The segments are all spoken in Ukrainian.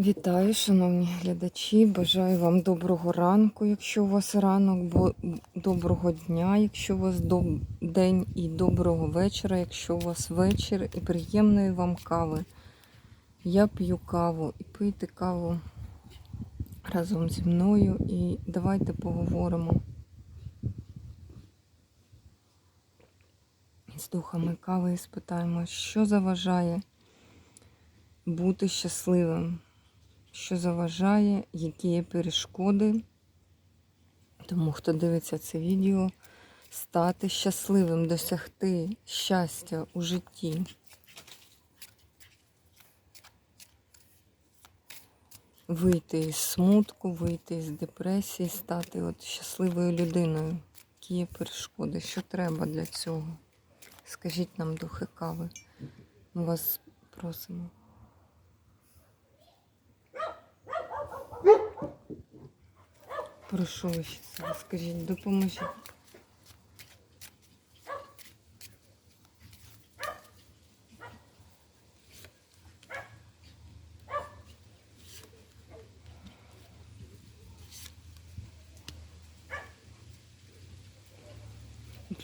Вітаю, шановні глядачі. Бажаю вам доброго ранку, якщо у вас ранок, бо доброго дня, якщо у вас доб... день, і доброго вечора, якщо у вас вечір, і приємної вам кави. Я п'ю каву і пийте каву разом зі мною і давайте поговоримо з духами кави і спитаємо, що заважає бути щасливим що заважає, які є перешкоди. Тому, хто дивиться це відео, стати щасливим, досягти щастя у житті. Вийти із смутку, вийти із депресії, стати от щасливою людиною. Які є перешкоди? Що треба для цього? Скажіть нам, духи кави. Ми вас просимо. Прошу ви ще себе, скажіть, допоможіть.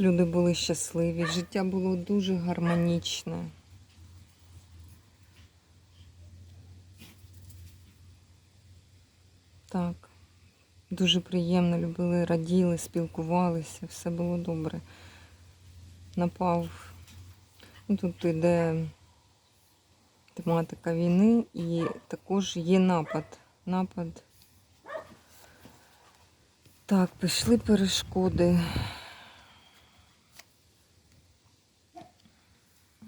Люди були щасливі, життя було дуже гармонічне. Так. Дуже приємно любили, раділи, спілкувалися, все було добре. Напав. Ну, Тут йде тематика війни і також є напад. Напад. Так, пішли перешкоди.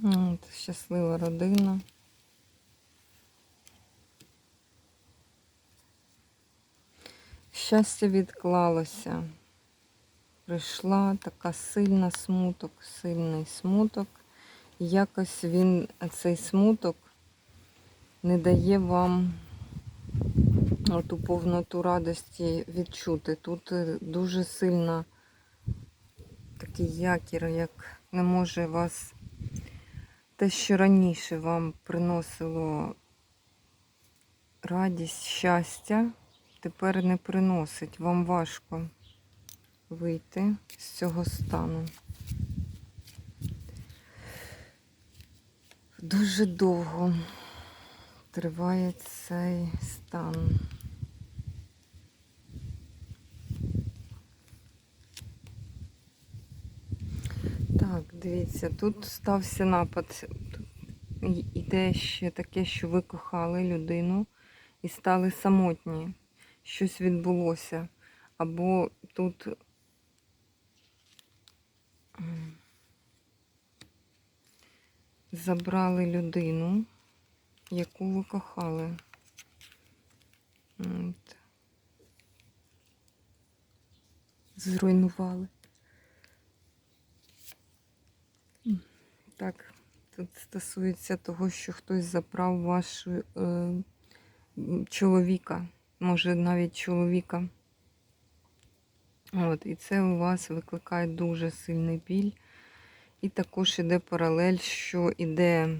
От, щаслива родина. Щастя відклалося. Прийшла така сильна смуток, сильний смуток. І якось він, цей смуток, не дає вам ту повноту радості відчути. Тут е, дуже сильно такий якір, як не може вас те, що раніше вам приносило радість, щастя тепер не приносить. Вам важко вийти з цього стану. Дуже довго триває цей стан. Так, дивіться, тут стався напад. Іде ще таке, що ви кохали людину і стали самотні щось відбулося. Або тут забрали людину, яку ви кохали. От. Зруйнували. Так, тут стосується того, що хтось забрав вашу е, чоловіка може навіть чоловіка. От, І це у вас викликає дуже сильний біль. І також іде паралель, що іде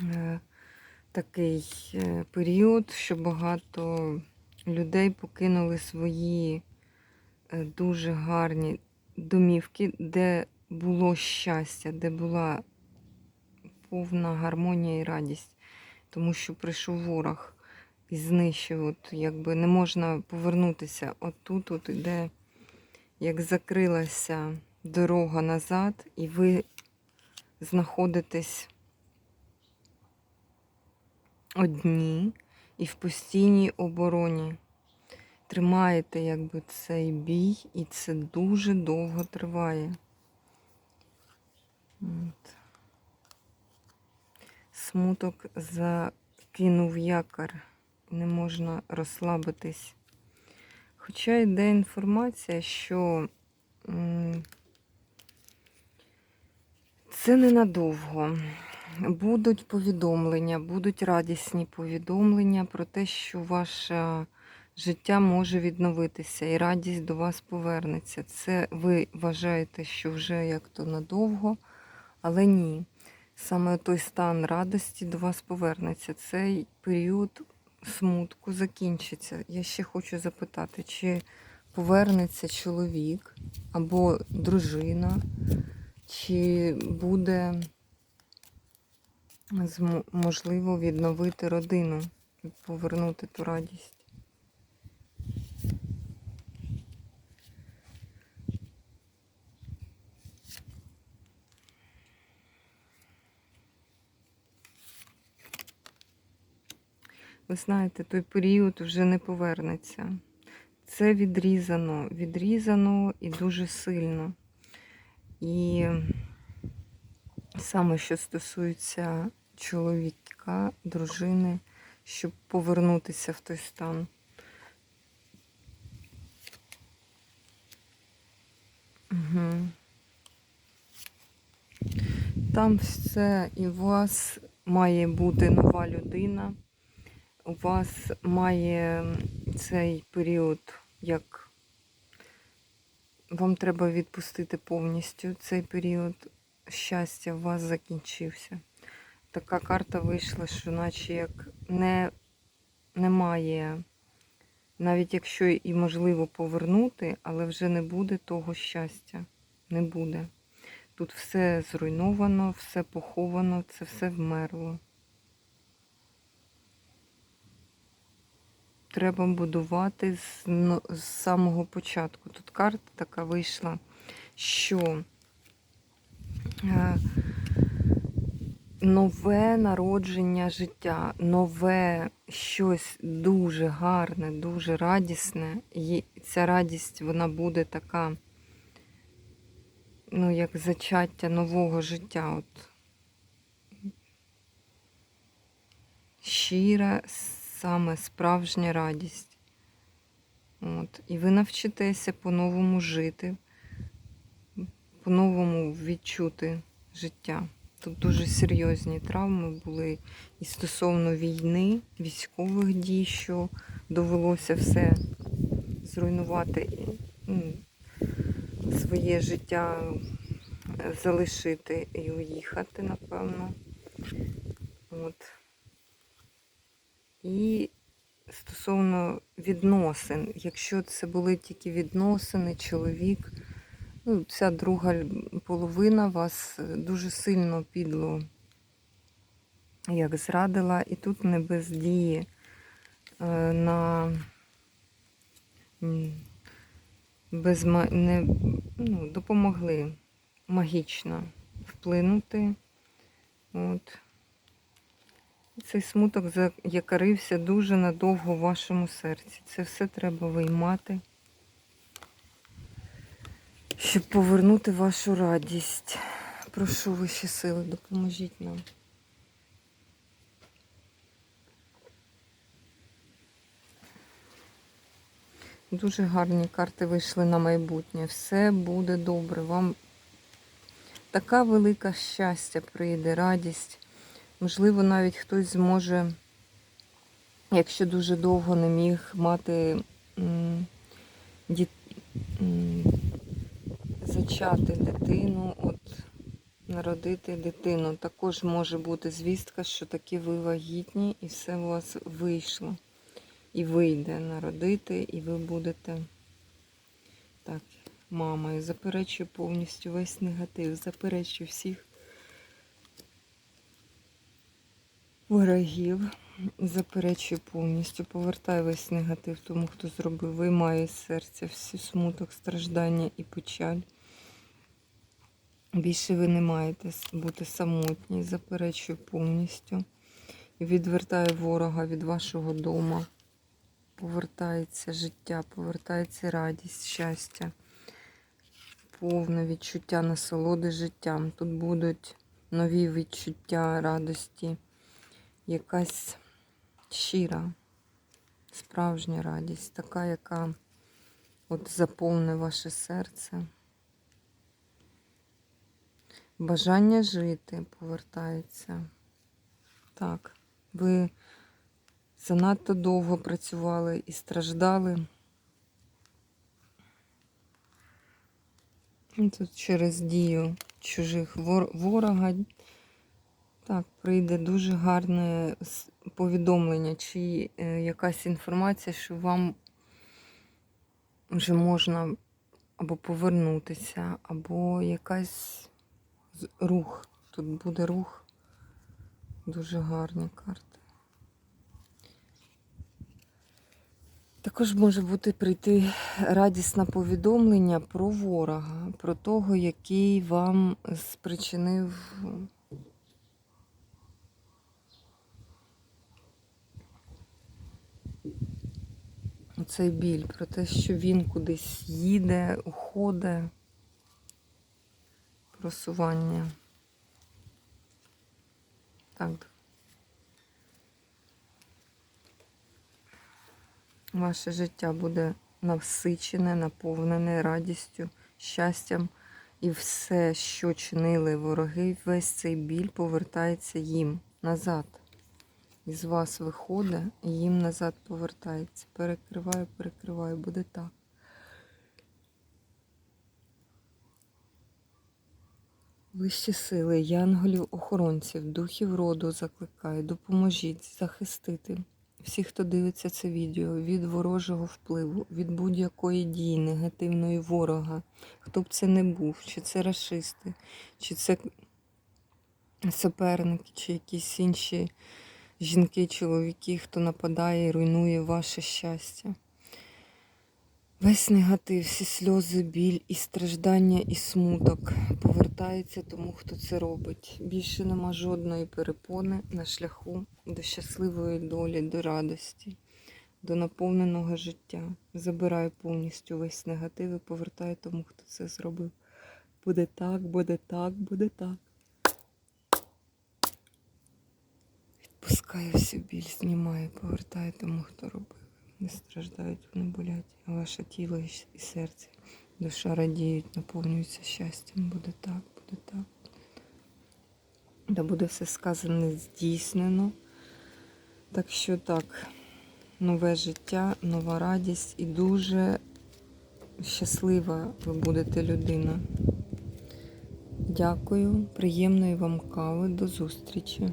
е, такий е, період, що багато людей покинули свої е, дуже гарні домівки, де було щастя, де була повна гармонія і радість, тому що прийшов ворог і знищив. От якби не можна повернутися. От тут от іде, як закрилася дорога назад, і ви знаходитесь одні і в постійній обороні. Тримаєте якби цей бій, і це дуже довго триває. От. Смуток закинув якор не можна розслабитись. Хоча йде інформація, що це ненадовго. Будуть повідомлення, будуть радісні повідомлення про те, що ваше життя може відновитися і радість до вас повернеться. Це ви вважаєте, що вже як то надовго, але ні. саме той стан радості до вас повернеться. Цей період смутку закінчиться. Я ще хочу запитати, чи повернеться чоловік або дружина, чи буде можливо відновити родину, повернути ту радість. Ви знаєте, той період вже не повернеться. Це відрізано, відрізано і дуже сильно. І саме що стосується чоловіка, дружини, щоб повернутися в той стан. Угу. Там все, і у вас має бути нова людина. У вас має цей період, як вам треба відпустити повністю цей період. Щастя у вас закінчився. Така карта вийшла, що наче як не, немає, навіть якщо і можливо повернути, але вже не буде того щастя. Не буде. Тут все зруйновано, все поховано, це все вмерло. Треба будувати з, ну, з самого початку. Тут карта така вийшла, що е, нове народження життя, нове щось дуже гарне, дуже радісне. І ця радість вона буде така, ну, як зачаття нового життя. От. Щира, саме справжня радість. От. І ви навчитеся по-новому жити, по-новому відчути життя. Тут дуже серйозні травми були і стосовно війни, військових дій, що довелося все зруйнувати, ну, своє життя е, залишити і уїхати, напевно. От. І стосовно відносин, якщо це були тільки відносини, чоловік, ну, ця друга половина вас дуже сильно підло як зрадила, і тут не без дії е, на без не, ну, допомогли магічно вплинути. От. Цей смуток заякарився дуже надовго в вашому серці. Це все треба виймати, щоб повернути вашу радість. Прошу вищі сили, допоможіть нам. Дуже гарні карти вийшли на майбутнє. Все буде добре. Вам така велика щастя прийде, радість. Можливо, навіть хтось зможе, якщо дуже довго не міг мати діт... зачати дитину, от народити дитину. Також може бути звістка, що таки ви вагітні і все у вас вийшло. І вийде народити, і ви будете так, мамою. Заперечую повністю весь негатив, заперечую всіх ворогів. Заперечую повністю, повертаю весь негатив тому, хто зробив, виймає з серця всі смуток, страждання і печаль. Більше ви не маєте бути самотні, заперечую повністю. І відвертаю ворога від вашого дому. Повертається життя, повертається радість, щастя, повне відчуття насолоди життям. Тут будуть нові відчуття радості, якась щира, справжня радість, така, яка от заповне ваше серце. Бажання жити повертається. Так, ви занадто довго працювали і страждали. Тут через дію чужих ворога Так, прийде дуже гарне повідомлення чи е, якась інформація, що вам вже можна або повернутися, або якась рух. Тут буде рух. Дуже гарні карти. Також може бути прийти радісне повідомлення про ворога, про того, який вам спричинив цей біль, про те, що він кудись їде, уходить, просування. Так. Ваше життя буде насичене, наповнене радістю, щастям. І все, що чинили вороги, весь цей біль повертається їм назад. Із вас виходить і їм назад повертається. Перекриваю, перекриваю, буде так. Вищі сили, янголів, охоронців, духів роду закликаю, допоможіть захистити всіх, хто дивиться це відео, від ворожого впливу, від будь-якої дії негативної ворога, хто б це не був, чи це расисти, чи це суперники, чи якісь інші жінки, чоловіки, хто нападає і руйнує ваше щастя. Весь негатив, всі сльози, біль і страждання, і смуток повертається тому, хто це робить. Більше нема жодної перепони на шляху до щасливої долі, до радості, до наповненого життя. Забираю повністю весь негатив і повертаю тому, хто це зробив. Буде так, буде так, буде так. Відпускаю всю біль, знімаю, повертаю тому, хто робив. Не страждають, вони болять, а ваше тіло і серце, душа радіють, наповнюються щастям. Буде так, буде так. Да буде все сказане здійснено. Так що так, нове життя, нова радість і дуже щаслива ви будете людина. Дякую, приємної вам кави, до зустрічі.